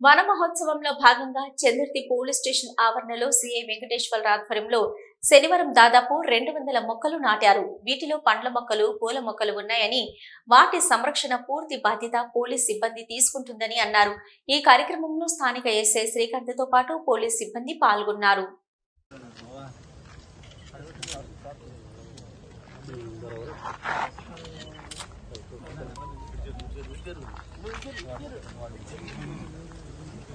వన మహోత్సవంలో భాగంగా చంద్రతి పోలీస్ స్టేషన్ ఆవరణలో సిఐ వెంకటేశ్వర ఆధ్వర్యంలో శనివారం దాదాపు రెండు వందల మొక్కలు నాటారు. వీటిలో పండ్ల మొక్కలు పూల మొక్కలు ఉన్నాయని వాటి సంరక్షణ పూర్తి బాధ్యత పోలీస్ సిబ్బంది తీసుకుంటుందని అన్నారు. ఈ కార్యక్రమంలో స్థానిక ఎస్ఐ శ్రీకాంత్తో పాటు పోలీస్ సిబ్బంది పాల్గొన్నారు.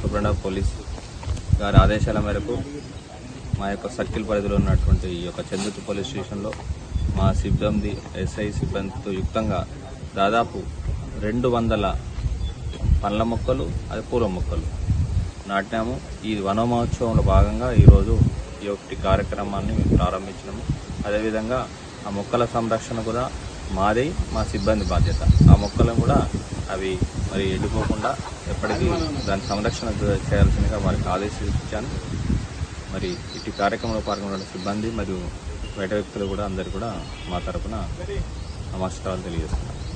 సూపరింట్ ఆఫ్ పోలీస్ గారి ఆదేశాల మేరకు మా యొక్క సర్కిల్ పరిధిలో ఉన్నటువంటి ఈ యొక్క చందుతు పోలీస్ స్టేషన్లో మా సిబ్బంది ఎస్ఐ సిబ్బందితో యుక్తంగా దాదాపు రెండు వందల పండ్ల మొక్కలు అది పూల మొక్కలు నాటినాము. ఈ వనమహోత్సవంలో భాగంగా ఈరోజు ఈ ఒకటి కార్యక్రమాన్ని మేము ప్రారంభించినాము. అదేవిధంగా ఆ మొక్కల సంరక్షణ కూడా మాది మా సిబ్బంది బాధ్యత. ఆ మొక్కలను కూడా అవి మరి ఎండిపోకుండా ఎప్పటికీ దాని సంరక్షణ చేయాల్సిందిగా వారికి ఆదేశించాను. మరి ఇటు కార్యక్రమంలో పాల్గొన్న సిబ్బంది మరియు బయట వ్యక్తులు కూడా అందరు కూడా మా తరపున నమస్కారాలు తెలియజేస్తున్నారు.